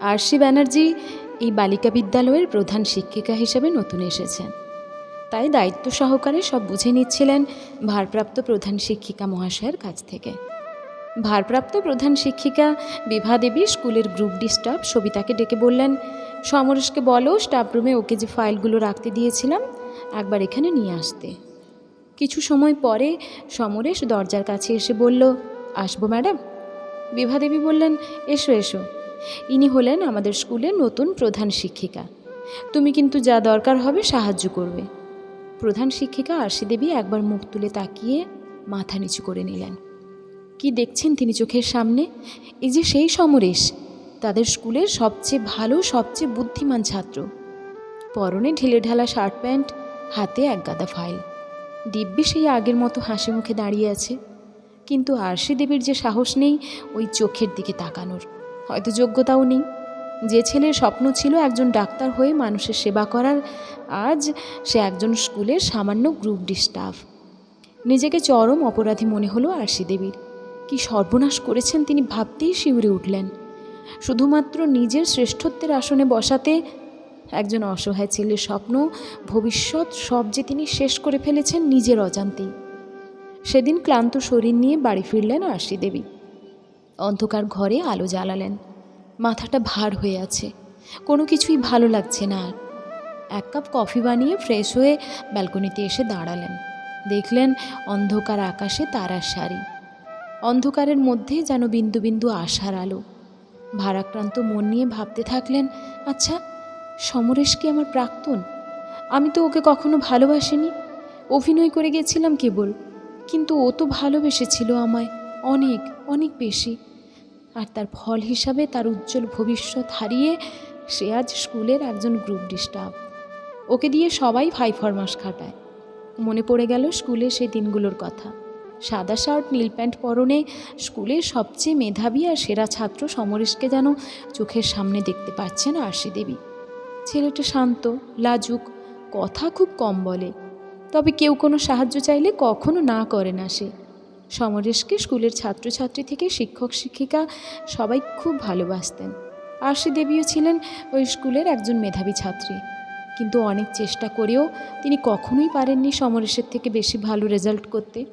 আরশি ব্যানার্জি এই বালিকা বিদ্যালয়ের প্রধান শিক্ষিকা হিসেবে নতুন এসেছেন। তাই দায়িত্ব সহকারে সব বুঝে নিচ্ছিলেন ভারপ্রাপ্ত প্রধান শিক্ষিকা মহাশয়ের কাছ থেকে। ভারপ্রাপ্ত প্রধান শিক্ষিকা বিভা দেবী স্কুলের গ্রুপ ডি স্টাফ সবিতাকে ডেকে বললেন, সমরেশকে বলো স্টাফ রুমে ওকে যে ফাইলগুলো রাখতে দিয়েছিলাম, একবার এখানে নিয়ে আসতে। কিছু সময় পরে সমরেশ দরজার কাছে এসে বলল, আসব ম্যাডাম? বিভা দেবী বললেন, এসো এসো। ইনি হলেন আমাদের স্কুলের নতুন প্রধান শিক্ষিকা। তুমি কিন্তু যা দরকার হবে সাহায্য করবে। প্রধান শিক্ষিকা আরশি দেবী একবার মুখ তুলে তাকিয়ে মাথা নিচু করে নিলেন। কি দেখছেন তিনি চোখের সামনে? এই যে সেই সমরেশ, তাদের স্কুলের সবচেয়ে ভালো, সবচেয়ে বুদ্ধিমান ছাত্র। পরনে ঢিলে ঢালা শার্ট প্যান্ট, হাতে এক গাদা ফাইল। দিব্যি সেই আগের মতো হাসি মুখে দাঁড়িয়ে আছে। কিন্তু আরশি দেবীর যে সাহস নেই, ওই চোখের দিকে তাকানোর। হয়তো যোগ্যতাও নেই। যে ছেলের স্বপ্ন ছিল একজন ডাক্তার হয়ে মানুষের সেবা করার, আজ সে একজন স্কুলের সামান্য গ্রুপ ডি স্টাফ। নিজেকে চরম অপরাধী মনে হলো আরশি দেবীর কি সর্বনাশ করেছেন তিনি ভাবতেই শিউরে উঠলেন। শুধুমাত্র নিজের শ্রেষ্ঠত্বের আসনে বসাতে একজন অসহায় ছেলের স্বপ্ন, ভবিষ্যৎ সব যে তিনি শেষ করে ফেলেছেন নিজের অজান্তেই। সেদিন ক্লান্ত শরীর নিয়ে বাড়ি ফিরলেন আরশি দেবী অন্ধকার ঘরে আলো জ্বালালেন। মাথাটা ভার হয়ে আছে। কোনো কিছুই ভালো লাগছে না আর। এক কাপ কফি বানিয়ে ফ্রেশ হয়ে ব্যালকনিতে এসে দাঁড়ালেন। দেখলেন অন্ধকার আকাশে তারার শাড়ি অন্ধকারের মধ্যে যেন বিন্দু বিন্দু আশার আলো। ভারাক্রান্ত মন নিয়ে ভাবতে থাকলেন আচ্ছা সমরেশ কি আমার প্রাক্তন? আমি তো ওকে কখনো ভালোবাসিনি। অভিনয় করে গেছিলাম কেবল। কিন্তু ও তো ভালোবেসেছিল আমায় অনেক অনেক বেশি। আর তার ফল হিসাবে তার উজ্জ্বল ভবিষ্যৎ হারিয়ে সে আজ স্কুলের একজন গ্রুপ ডিস্টার্ব ওকে দিয়ে সবাই ভাই ফরমাস খাটায়। মনে পড়ে গেল স্কুলে সেই দিনগুলোর কথা। সাদা শার্ট, নীল প্যান্ট পরনে স্কুলের সবচেয়ে মেধাবী আর সেরা ছাত্র সমরেশকে যেন চোখের সামনে দেখতে পাচ্ছেন আশি দেবী। ছেলেটা শান্ত, লাজুক, কথা খুব কম বলে। তবে কেউ কোনো সাহায্য চাইলে কখনো না করে না সে। সমরেশকে স্কুলের ছাত্রছাত্রী থেকে শিক্ষক, শিক্ষিকা সবাই খুব ভালোবাসতেন। আরশি দেবীও ছিলেন ওই স্কুলের একজন মেধাবী ছাত্রী। কিন্তু অনেক চেষ্টা করেও তিনি কখনোই পারেননি সমরেশের থেকে বেশি ভালো রেজাল্ট করতে।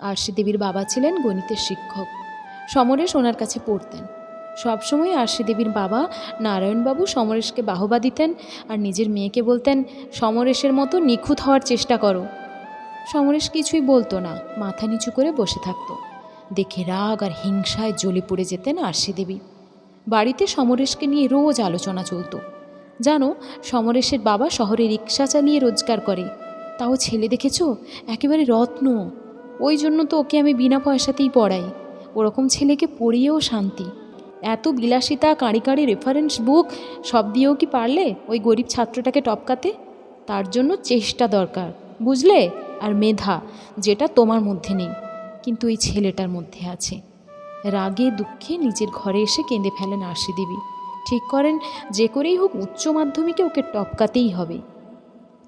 আরশি দেবীর বাবা ছিলেন গণিতের শিক্ষক। সমরেশ ওনার কাছে পড়তেন। সবসময় আরশি দেবীর বাবা নারায়ণবাবু সমরেশকে বাহবা দিতেন আর নিজের মেয়েকে বলতেন সমরেশের মতো নিখুঁত হওয়ার চেষ্টা করো। সমরেশ কিছুই বলতো না, মাথা নিচু করে বসে থাকতো। দেখে রাগ আর হিংসায় জ্বলে পড়ে যেতেন আরশি দেবী। বাড়িতে সমরেশকে নিয়ে রোজ আলোচনা চলতো। জানো, সমরেশের বাবা শহরে রিক্সা চালিয়ে রোজগার করে। তাও ছেলে দেখেছ? একেবারে রত্ন। ওই জন্য তো ওকে আমি বিনা পয়সাতেই পড়াই। ওরকম ছেলেকে পড়িয়েও শান্তি। এত বিলাসিতা, কাঁড়ি কাঁড়ি রেফারেন্স বুক সব দিয়েও কি পারলে ওই গরিব ছাত্রটাকে টপকাতে? তার জন্য চেষ্টা দরকার। বুঝলে? আর মেধা যেটা তোমার মধ্যে নেই, কিন্তু এই ছেলেটার মধ্যে আছে। রাগে দুঃখে নিজের ঘরে এসে কেঁদে ফেলেন আরশি দেবী ঠিক করেন, যে করেই হোক উচ্চ মাধ্যমিকে ওকে টপকাতেই হবে।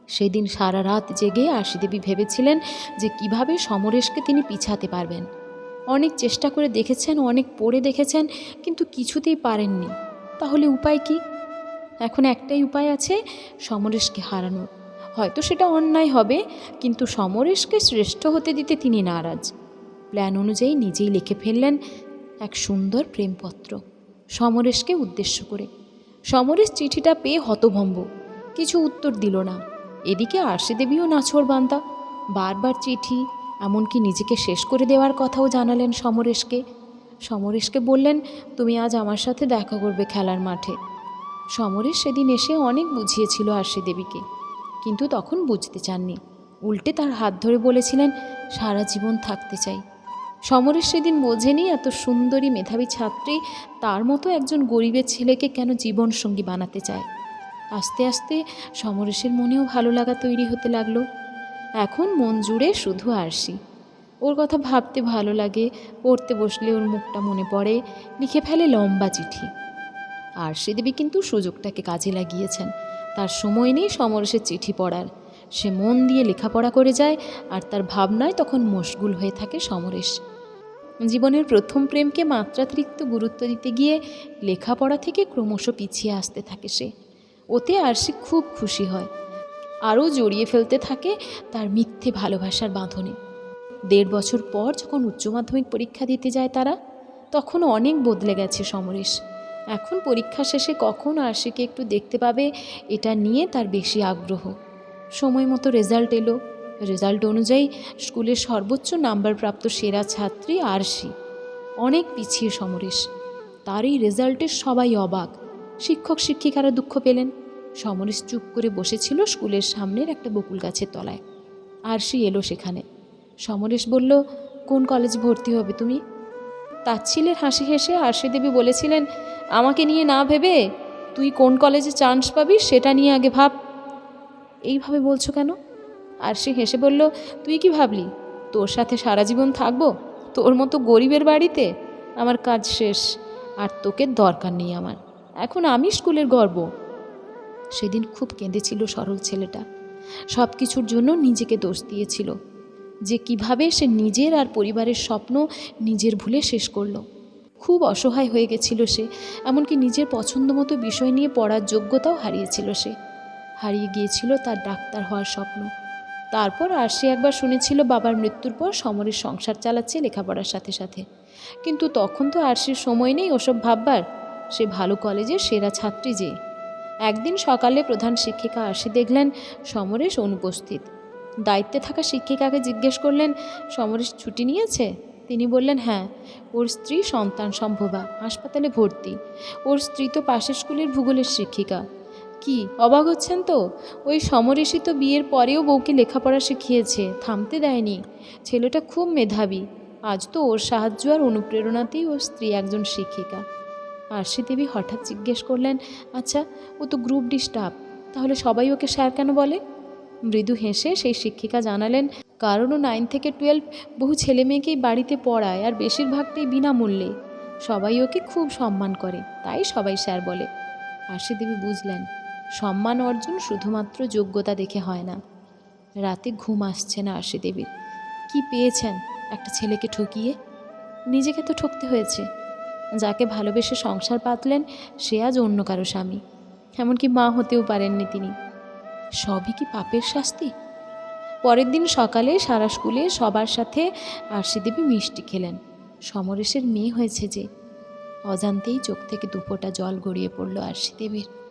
সেদিন সারা রাত জেগে আরশি দেবী ভেবেছিলেন যে কীভাবে সমরেশকে তিনি পিছাতে পারবেন। অনেক চেষ্টা করে দেখেছেন, অনেক পড়ে দেখেছেন, কিন্তু কিছুতেই পারেননি। তাহলে উপায় কি? এখন একটাই উপায় আছে, সমরেশকে হারানোর। হয়তো সেটা অন্যায় হবে। কিন্তু সমরেশকে শ্রেষ্ঠ হতে দিতে তিনি নারাজ। প্ল্যান অনুযায়ী নিজেই লিখে ফেললেন এক সুন্দর প্রেমপত্র সমরেশকে উদ্দেশ্য করে। সমরেশ চিঠিটা পেয়ে হতভম্ব। কিছু উত্তর দিল না। এদিকে আরশি দেবীও নাছর বান্দা। বারবার চিঠি, এমনকি নিজেকে শেষ করে দেওয়ার কথাও জানালেন সমরেশকে। সমরেশকে বললেন, তুমি আজ আমার সাথে দেখা করবে খেলার মাঠে। সমরেশ সেদিন এসে অনেক বুঝিয়েছিল আরশি দেবীকে কিন্তু তখন বুঝতে চাননি। উল্টে তার হাত ধরে বলেছিলেন, সারা জীবন থাকতে চাই। সমরেশ সেদিন বোঝেনি এত সুন্দরী মেধাবী ছাত্রী, তার মতো একজন গরিবের ছেলেকে কেন জীবনসঙ্গী বানাতে চায়? আস্তে আস্তে সমরেশের মনেও ভালো লাগা তৈরি হতে লাগল। এখন মন জুড়ে শুধু আরশি। ওর কথা ভাবতে ভালো লাগে, পড়তে বসলে ওর মুখটা মনে পড়ে, লিখে ফেলে লম্বা চিঠি। আরশি দেবী কিন্তু সুযোগটাকে কাজে লাগিয়েছেন। তার সময় নেই সমরেশের চিঠি পড়ার। সে মন দিয়ে লেখাপড়া করে যায় আর তার ভাবনায় তখন মশগুল হয়ে থাকে সমরেশ। জীবনের প্রথম প্রেমকে মাত্রাতিরিক্ত গুরুত্ব দিতে গিয়ে লেখাপড়া থেকে ক্রমশ পিছিয়ে আসতে থাকে সে। ওতে আরশি খুব খুশি হয়। আরও জড়িয়ে ফেলতে থাকে তার মিথ্যে ভালোবাসার বাঁধনে। দেড় বছর পর যখন উচ্চ মাধ্যমিক পরীক্ষা দিতে যায় তারা তখন অনেক বদলে গেছে সমরেশ। এখন পরীক্ষা শেষে কখন আরশিকে একটু দেখতে পাবে, এটা নিয়ে তার বেশি আগ্রহ। সময় মতো রেজাল্ট এলো। রেজাল্ট অনুযায়ী স্কুলের সর্বোচ্চ নাম্বারপ্রাপ্ত সেরা ছাত্রী আরশি। অনেক পিছিয়ে সমরেশ। তার এই রেজাল্টে সবাই অবাক। শিক্ষক শিক্ষিকারা দুঃখ পেলেন। সমরেশ চুপ করে বসেছিল স্কুলের সামনের একটা বকুল গাছের তলায়। আরশি এলো সেখানে। সমরেশ বলল, কোন কলেজ ভর্তি হবে তুমি? তাচ্ছিলের হাসি হেসে আরশি দেবী বলেছিলেন আমাকে নিয়ে না ভেবে তুই কোন কলেজে চান্স পাবি সেটা নিয়ে আগে ভাব। এইভাবে বলছো কেন? আর সে হেসে বলল, তুই কি ভাবলি? তোর সাথে সারা জীবন থাকব? তোর মতো গরিবের বাড়িতে? আমার কাজ শেষ। আর তোকে দরকার নেই আমার। এখন আমি স্কুলের গর্ব। সেদিন খুব কেঁদেছিল সরল ছেলেটা। সব কিছুর জন্য নিজেকে দোষ দিয়েছিল। যে কীভাবে সে নিজের আর পরিবারের স্বপ্ন নিজের ভুলে শেষ করল। খুব অসহায় হয়ে গেছিল সে, এমনকি নিজের পছন্দ মতো বিষয় নিয়ে পড়ার যোগ্যতাও হারিয়েছিল সে। হারিয়ে গিয়েছিল তার ডাক্তার হওয়ার স্বপ্ন। তারপর আর সে একবার শুনেছিল বাবার মৃত্যুর পর সমরের সংসার চালাচ্ছে লেখাপড়ার সাথে সাথে। কিন্তু তখন তো আরশির সময় নেই ওসব ভাববার। সে ভালো কলেজের সেরা ছাত্রী যে। একদিন সকালে প্রধান শিক্ষিকা আরশি দেখলেন সমরেশ অনুপস্থিত। দায়িত্বে থাকা শিক্ষিকাকে জিজ্ঞেস করলেন, সমরেশ ছুটি নিয়েছে? তিনি বললেন হ্যাঁ ওর স্ত্রী সন্তান সম্ভবা, হাসপাতালে ভর্তি। ওর স্ত্রী তো পাশের স্কুলের ভূগোলের শিক্ষিকা। কি, অবাক হচ্ছেন তো? ওই সমরেশই তো বিয়ের পরেও বউকে লেখাপড়া শিখিয়েছে, থামতে দেয়নি। ছেলেটা খুব মেধাবী। আজ তো ওর সাহায্য আর অনুপ্রেরণাতেই ওর স্ত্রী একজন শিক্ষিকা। আরশি দেবী হঠাৎ জিজ্ঞেস করলেন আচ্ছা ও তো গ্রুপ ডি স্টাফ তাহলে সবাই ওকে স্যার কেন বলে? মৃদু হেসে সেই শিক্ষিকা জানালেন, কারণও নাইন থেকে টুয়েলভ বহু ছেলে মেয়েকেই বাড়িতে পড়ায় আর বেশিরভাগটাই বিনামূল্যে। সবাই ওকে খুব সম্মান করে, তাই সবাই স্যার বলে। আশি দেবী বুঝলেন, সম্মান অর্জন শুধুমাত্র যোগ্যতা দেখে হয় না। রাতে ঘুম আসছে না আশি দেবীর কি পেয়েছেন একটা ছেলেকে ঠকিয়ে? নিজেকে তো ঠকতে হয়েছে। যাকে ভালোবেসে সংসার পাতলেন, সে আজ অন্য কারও স্বামী। এমনকি মা হতেও পারেননি তিনি। সবই কি পাপের শাস্তি? পরের দিন সকালে সারা স্কুলে সবার সাথে আরশিদেবী মিষ্টি খেলেন। সমরেশের মেয়ে হয়েছে যে। অজান্তেই চোখ থেকে দুপোটা জল গড়িয়ে পড়ল আরশি দেবীর